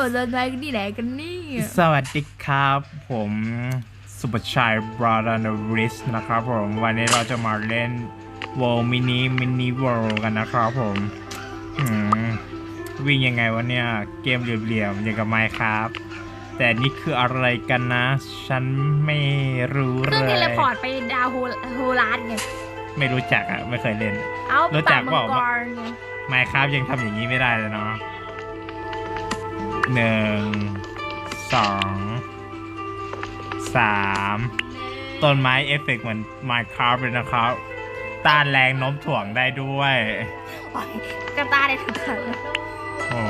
ภาษาไทยกันที่ไหนกันเนี่ยสวัสดีครับ ผมสุภชัยบราดานริสนะครับผม วันนี้เราจะมาเล่นวอลมินิมินิวอลกันนะครับผมอืมวิ่งยังไงวะเนี่ย เกมเหลี่ยมๆอย่างกับไมครับ แต่นี่คืออะไรกันนะ ฉันไม่รู้เคเลรื่องเทยเลพอร์ตไปดาวโฮโฮลาร์ดไงไม่รู้จักอะ ไม่เคยเล่นเอารู้จักปาเปล่ามังกรไงไมครับยังทำอย่างนี้ไม่ได้เลยเนาะ หนึ่งสองสามต้นไม้เอฟเฟกต์เหมือน Minecraft เลยนะครับ ต้านแรงโน้มถ่วงได้ด้วย โอ๊ยกระตายเลยทุกครั้งโอ้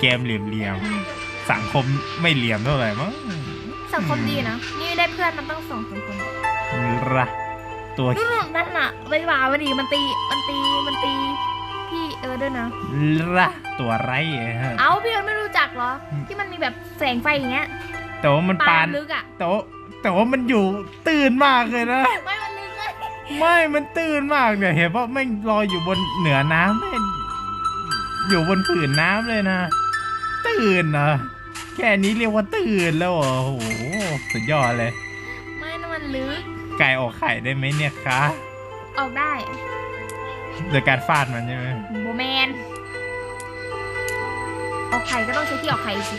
เกมเหลี่ยมๆ สังคมไม่เหลี่ยมเท่าไหร่มั้งสังคมดีนะ นี่ได้เพื่อนมันต้องสองสามคนระตัวนู่นนั่นน่ะไม่มาวันดีมันตี มันตี มันตีพี่ เออด้วยนะระตัวไรฮะ เอ้าพี่เอิร์ธไม่รู้จักเหรอที่มันมีแบบแสงไฟอย่างเงี้ยแต่ว่ามันปาปานลึกอะแต่ว่าแต่ว่ามันอยู่ตื่นมากเลยนะ ไม่มันลึกเลยไม่มันตื่นมากเนี่ยเห็นว่าไม่งลอยอยู่บนเหนือน้ำไม่อยู่บนผืนน้ำเลยนะ ตื่นนะแค่นี้เรียกว่าตื่นแล้วเหรอโอ้โหสุดยอดเลย ไม่นะมันลึกไก่ออกไข่ได้ไหมเนี่ยคะออกได้ โดยการฟาดมันใช่ไหมโบแมนออกไข่ก็ต้องใช้ที่ออกไข่สิ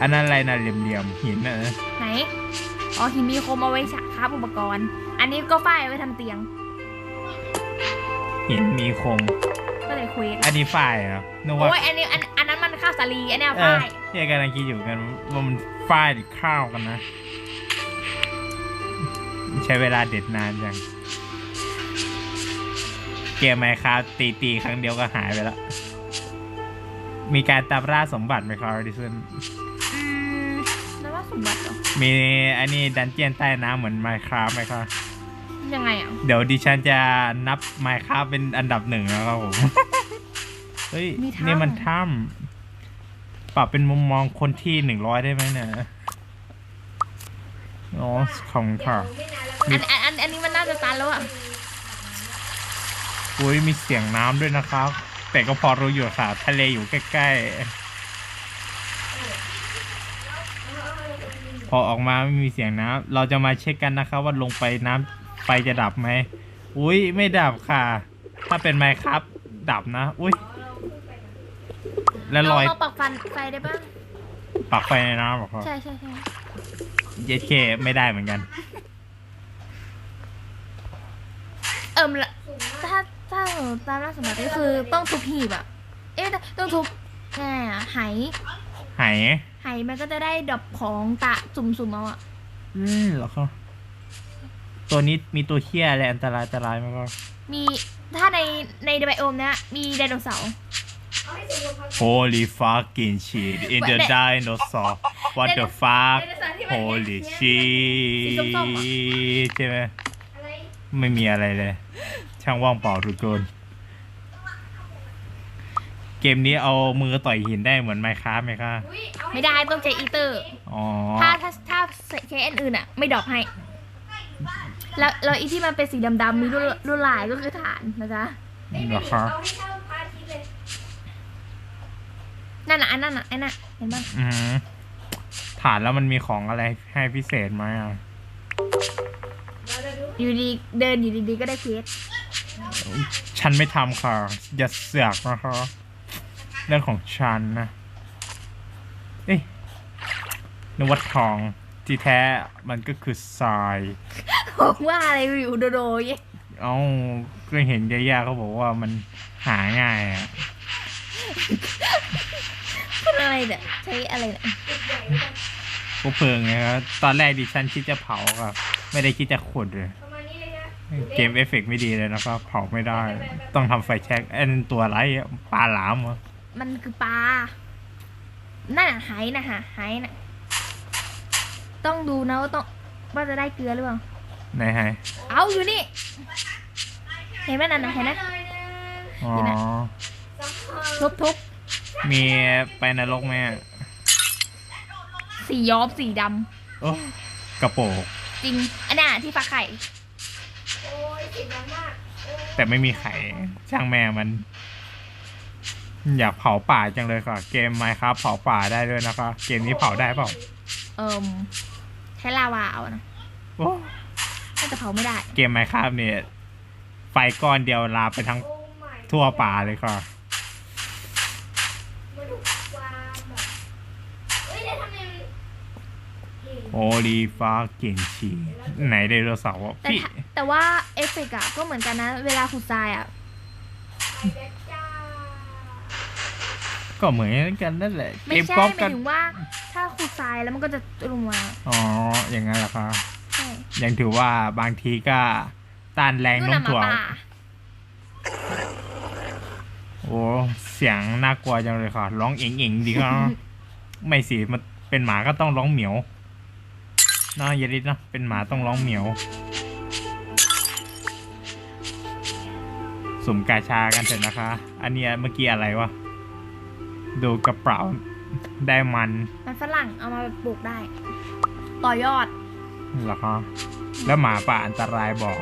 อันนั้นอะไรนะเหลี่ยมๆหินนะไหน อ๋อหินมีคมเอาไว้ฉะครับอุปกรณ์ อันนี้ก็ฝ้ายเอาไว้ทำเตียง หินมีคม ก็เลยเควสอันนี้ฝ้ายเหรอนึกว่าโอ้ยอันนี้อันอันนั้นมันข้าวสาลีอันนี้เออฝ้ายเนี่ยกำลังคิดอยู่กันว่ามันฝ้ายหรือข้าวกันนะ ใช้เวลาเด็ดนานจัง เกมไหมครับตีตีครั้งเดียวก็หายไปแล้ว มีการตามล่าสมบัติไหมครับดิซึนอืมแล้วว่าสมบัติเหรอมีอันนี้ดันเจียนใต้น้ำเหมือนไมครับไหมครับ ยังไงอะ เดี๋ยวดิฉันจะนับไมครับเป็นอันดับหนึ่งแล้วครับผม เฮ้ย มีถ้ำ นี่มันถ้ำปรับเป็นมุมมองคนที่หนึ่งร้อยได้ไหมเนี่ยอ๋อของค่ะ อันอันอันอันนี้มันน่าจะตันแล้วอะ อุ้ยมีเสียงน้ำด้วยนะครับ แต่ก็พอรู้อยู่ค่ะทะเลอยู่ใกล้ๆ พอออกมาไม่มีเสียงน้ำเราจะมาเช็คกันนะครับว่าลงไปน้ำไฟจะดับไหมอุ้ยไม่ดับค่ะ ถ้าเป็นไมครับ ดับนะอุ้ยแล้วลอยเราปักฟันไฟได้ป่ะปักไฟในน้ำเหรอครับใช่ใช่ใช่เย็ดเคไม่ได้เหมือนกัน เอิ่มละ ถ้าถ้าตามล่าสมบัติก็คือต้องทุบหีบอะ เอ๊ะต้องทุบไงอะไหหายไหมันก็จะได้ดอกของตะสุ่มๆเอาอะอืมเหรอครับตัวนี้มีตัวเคี้ยอะไรอันตรายอันตรายไหมครับมีถ้าในในไบโอมเนี้ยมีไดโนเสาร์ Holy fucking shit in the dinosaur what the fuck Holy shit ใช่ไหมไม่มีอะไรเลย ช่างว่างเปล่าทุกคนเกมนี้เอามือต่อยหินได้เหมือนไมค้าไหมคะไม่ได้ต้องใช้อีเตอร์ อ๋อ ถ้าถ้าถ้าใช้อันอื่นอะ ไม่ดรอกให้ แล้วแล้วอีที่มันเป็นสีดำๆมีลวดลวดลายก็คือฐานนะจ๊ะเหรอครับนั่นน่ะอันนั่นน่ะไอ้น่ะเห็นป่ะอืมฐานแล้วมันมีของอะไรให้พิเศษไหมอะ อยู่ดีเดินอยู่ดีๆก็ได้เควส ฉันไม่ทำค่ะ อย่าเสือกนะคะเรื่องของฉันนะ เอ๊ะนึกว่าทองที่แท้มันก็คือทรายบอกว่าอะไรอยู่โดโดยเอ้าก็เห็นย่าๆเขาบอกว่ามันหาง่ายอะพูดอะไรเนี่ยใช้อะไรเนี่ยพวกเพลิงไงครับตอนแรกดิฉันคิดจะเผาครับ ไม่ได้คิดจะขุดเลย เกมเอฟเฟกต์ไม่ดีเลยนะครับเผาไม่ได้ ต้องทำไฟแช็กไอ้นั่นตัวอะไรอะปลาหลามเหรอมันคือปลา นั่นน่ะไหนะฮะไหน่ะต้องดูนะว่าต้องว่าจะได้เกลือหรือเปล่า ไหนไฮเอาอยู่นี่ เห็นไหมนั่นนะเห็นนะอ๋อทุบทุบมีไปนรกไหมอะสีย้อมสีดโอ้กระโปรงำจริง อันน่ะที่ฟักไข่ แต่ไม่มีไข่ช่างแม่มัน อยากเผาป่าจังเลยค่ะ เกมไมครับเผาป่าได้ด้วยนะคะ เกมนี้เผาได้เปล่าเอิมใช้ลาวาเอานะโอ้น่าจะเผาไม่ได้ เกมไมครับเนี่ยไฟก้อนเดียวลามไปทั้งทั่วป่าเลยค่ะ มาดูความแบบเอ้ยแล้วทำไมมัน โอลีฟ้าเก่งชีไหนไดโนเสาร์อะแต่พี่ ถ้าแต่ว่าเอฟเฟกต์อะก็เหมือนกันนะ เวลาขุดทรายอะก็เหมือนกันนั่นแหละไม่เกมใช่ก๊อปหมากัยนถึงว่า ถ้าขุดทรายแล้วมันก็จะลงมาอ๋ออย่างนั้นเหรอคะใช่ยังถือว่าบางทีก็ต้านแรงนู่นโน้มน่ะหมาถ่วงป่าโอ้เสียงน่ากลัวจังเลยค่ะ ร้องเอ๋งๆดีครับ ไม่สิมันเป็นหมาก็ต้องร้องเหมียวเนาะอย่าดิดเนาะเป็นหมาต้องร้องเหมียว สุ่มกาชากันเถอะนะคะ อันเนี้ยเมื่อกี้อะไรวะ ดูกระเป๋าได้มัน มันฝรั่งเอามาปลูกได้ ต่อยอดเหรอคะแล้วหมาป่าอันตรายบอก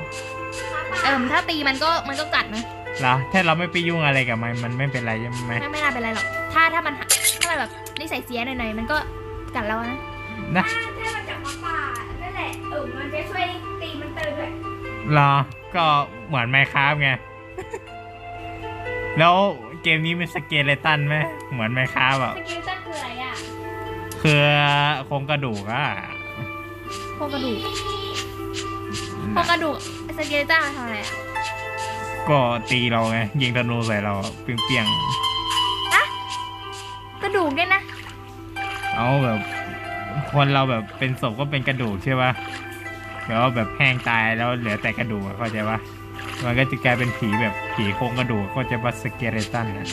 เอิมถ้าตีมันก็มันก็กัดนะแล้วถ้าเราไม่ไปยุ่งอะไรกับมันมันไม่เป็นไรใช่ไหมไม่ไม่น่าเป็นไรหรอก ถ้าถ้ามันถ้ามันแบบนิสัยเสียหน่อยๆมันก็กัดเรานะนะ แหละเออมันจะช่วยตีมันเติมด้วยเหรอ ก็เหมือนไมครับไง แล้วเกมนี้เป็นสเกเลตันไหม เหมือนไมครับอะสกิลตันคืออะไรอะคือโครงกระดูกอะโครงกระดูกโครงกระดูกสกิลตันมันทำอะไรอะก็ตีเราไง ยิงธนูใส่เราเปรี้ยงกระดูกเนี่ยนะ ๆ เอาแบบ คนเราแบบเป็นศพก็เป็นกระดูกใช่ปะแบบว่าแบบแห้งตายแล้วเหลือแต่กระดูกอะเข้าใจปะมันก็จะกลายเป็นผีแบบผีโครงกระดูกก็จะว่าสเกเลตันนะ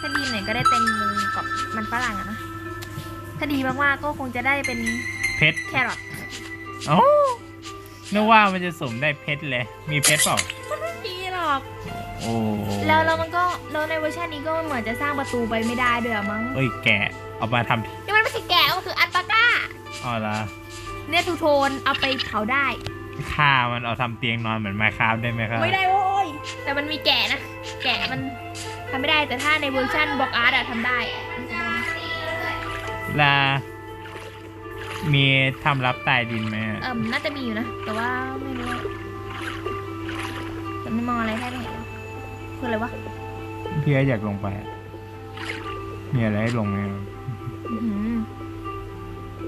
ถ้าดีหน่อยก็ได้เต็มมือกับมันฝรั่งอะนะถ้าดีมากๆก็คงจะได้เป็นเพชรแครอทโอ้นึกว่ามันจะสุ่มได้เพชรเลย มีเพชรเปล่าไม่ดีหรอก โอ้แล้วแล้วมันก็แล้วในเวอร์ชันนี้ก็เหมือนจะสร้างประตูไปไม่ได้ด้วยอะมั้งเอ้ยแกะเอามาทำที่นี่มันไม่ใช่แกะก็คืออัลปาก้าอ๋อละเนี่ยทูโทนเอาไปเผาได้ ฆ่ามันเอาทำเตียงนอนเหมือนไมค์ครับได้ไหมครับไม่ได้โว้ยแต่มันมีแกะนะ แกะมันทำไม่ได้แต่ถ้าในเวอร์ชันบล็อกอาร์ตอะทำได้ลามีทำรับใต้ดินไหมเอิมน่าจะมีอยู่นะ แต่ว่าไม่รู้แต่ไม่มองอะไรแค่ไม่เห็นเลย คืออะไรวะพี่อยากลงไปอะมีอะไรให้ลงไหมอื้อหือ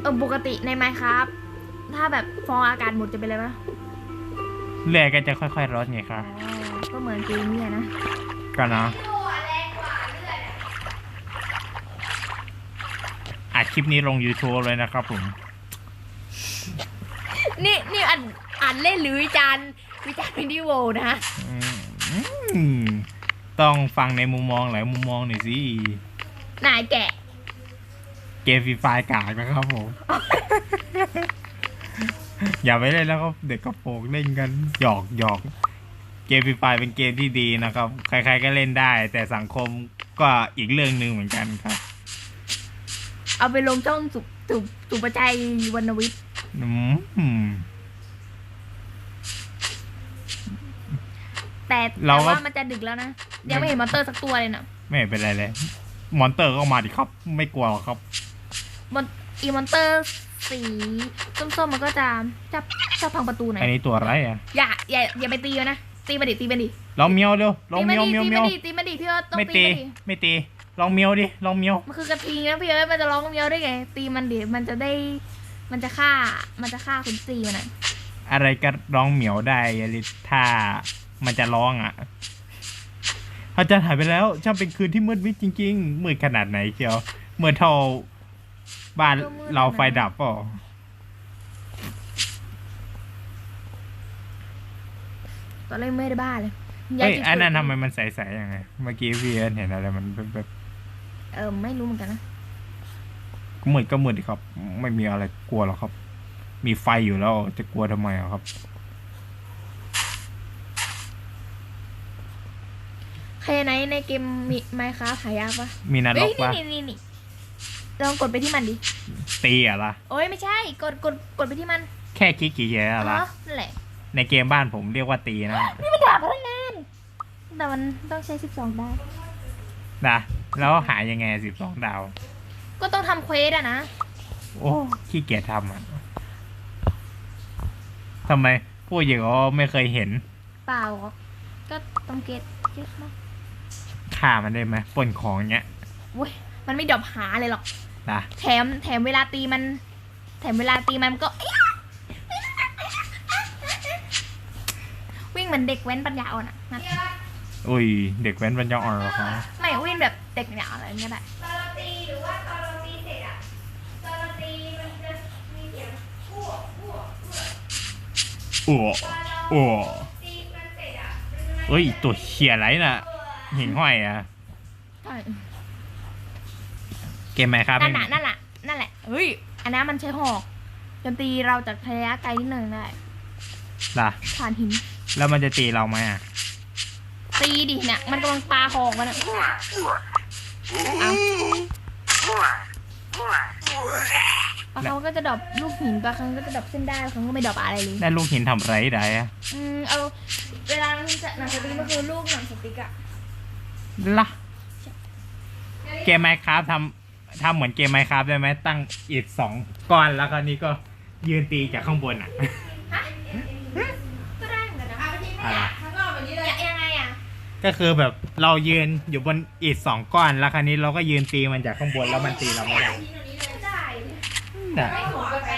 เออปกติในไมค์ครับ ถ้าแบบฟองอากาศหมดจะเป็นอะไรปะเรื่อยก็จะค่อยๆลดไงคอ๋รัอบก็เหมือนเกมเนี่ยนะ ก็เนาะตัวแรงกว่าเลือดอะอัดคลิปนี้ลง YouTube เลยนะครับผม นี่นี่อ่านอ่านเล่นหรือวิจารณ์วิจารณ์วิดีโอนะ อืม ต้องฟังในมุมมองหลายมุมมองหน่อยสินายแกะเกมฟรีไฟกากนะครับผม อย่าไปเล่นแล้วก็เด็กกระโปรงเล่นกันหยอกหยอกเกมฟรีไฟเป็นเกมที่ดีนะครับ ใคร ๆก็เล่นได้ แต่สังคมก็อีกเรื่องหนึ่งเหมือนกันครับ เอาไปลงช่องสุสุสุประชัยวรรณวิทย์ อืม แต่เราแต่ก็ว่ามันจะดึกแล้วนะยังไม่เห็นมอนเตอร์สักตัวเลยนะไม่เป็นไรเลย มอนเตอร์ก็มาดิครับ ไม่กลัวหรอกครับมอนอีมอนเตอร์สีส้มๆมันก็จะจะชอบพังประตูหน่ออันยนี้ตัวอะไรอะอย่าอย่าอย่าไปตีมันนะตีมันดิตีมันดิลองเมียวเร็วลองตีมัเมียวดิเมียวตีเมีมัยวนดิตีมันดิพี่เอิร์ธต้องไม่ตีตีมันดิไม่ตีลองเมียวดิลองเมียวมันคือกระทิงนะพี่เอิร์ธมันจะร้องเมียวได้ไง ตีมันดิมันจะได้ มันจะฆ่ามันจะฆ่าคุณตีมันอะอะไรก็ร้องเหมียวได้ยลิถ้า มันจะร้องอะอาจารย์หายไปแล้วช่างเป็นคืนที่มืดมิดจริง ๆ มืดขนาดไหนเชียวมืดเท่าบ้านเราไฟดับเปล่าตอนแรกไม่ได้บ้าเลยเฮ้ยจิตอันนั้นเกิทำดไมมันใสๆยังไง เมื่อกี้พี่เอิญเห็นอะไรมันแบบเออไม่รู้เหมือนกันนะมืดก็มืดดิครับ ไม่มีอะไรกลัวหรอกครับ มีไฟอยู่แล้วจะกลัวทำไมอะครับ ใครไหนในเกมมีไมค์ค้าหายากปะมีนรเฮ้กยปะนี่นี่นี่นี่ลองกดไปที่มันดิตีอะล่ะ โอ้ยไม่ใช่ กดกดกดไปที่มันแค่คลิกกี่แย่อะล่ะอ๋อนั่นแหละในเกมบ้านผมเรียกว่าตีนะนี่มันด่าพนักงานแต่มันต้องใช้สิบสองดาวนะแล้วหายังไงสิบสองดาว ก็ต้องทำเควสอะนะโอ้ขี้เกียจทำอะทำไมพูดอย่างก็ไม่เคยเห็น เปล่าหรอกก็ต้องเก็ตเก็ตมา ฆ่ามันได้ไหมปล้นของเงี้ยเว้ยมันไม่ดรอปหาเลยหรอก นะแถมแถมเวลาตีมัน แถมเวลาตีมันก็ วิ่งเหมือนเด็กแว้นปัญญาอ่อนอะนะอุ้ย เด็กแว้นปัญญาอ่อนเหรอคะไม่วิ่งแบบเด็กปัญญาอ่อนอะไรเงี้ยได้ตอนเราตีหรือว่าตอนเราตีเสร็จอะตอนเราตีมันจะมีเสียงพวกพวกพวกอ้วตอนเราอ้วตีมันเสร็จอะมันจะเอ้ยตัวเขียอะไรน่ะ หิ่งห้อยอะ ใช่เกมไหมครับนั่นน่ะนั่นแหละนั่นแหละเฮ้ยอันนั้นมันใช้หอกโจมตีเราจากระยะไกลนิดหนึ่งได้ล่ะ ผ่านหิน แล้วมันจะตีเราไหมอะ ตีดิเนี่ยมันกำลังปาหอกมันอะเอาบางครั้งก็จะดรอปลูกหินบางครั้งก็จะดรอปเส้นได้บางครั้งก็ไม่ดรอปอะไรเลยได้ลูกหินทำไรได้อะอืมเอาเวลาหนังสติ๊กก็คือลูกหนังสติ๊กอะ ล่ะเกมไมครับทำทำเหมือนเกมไมครับได้ไหมตั้งอิฐสองก้อนแล้วคราวนี้ก็ยืนตีจากข้างบนอะฮะก็ได้เหมือนกันนะอะไรข้างนอกแบบนี้เลยยังยังไงอะก็คือแบบเรายืนอยู่บนอิฐสองก้อนแล้วคราวนี้เราก็ยืนตีมันจากข้างบนแล้วมันตีเราไม่ได้ชิ้นอันนี้เลยได้น่ะไม่หัวไป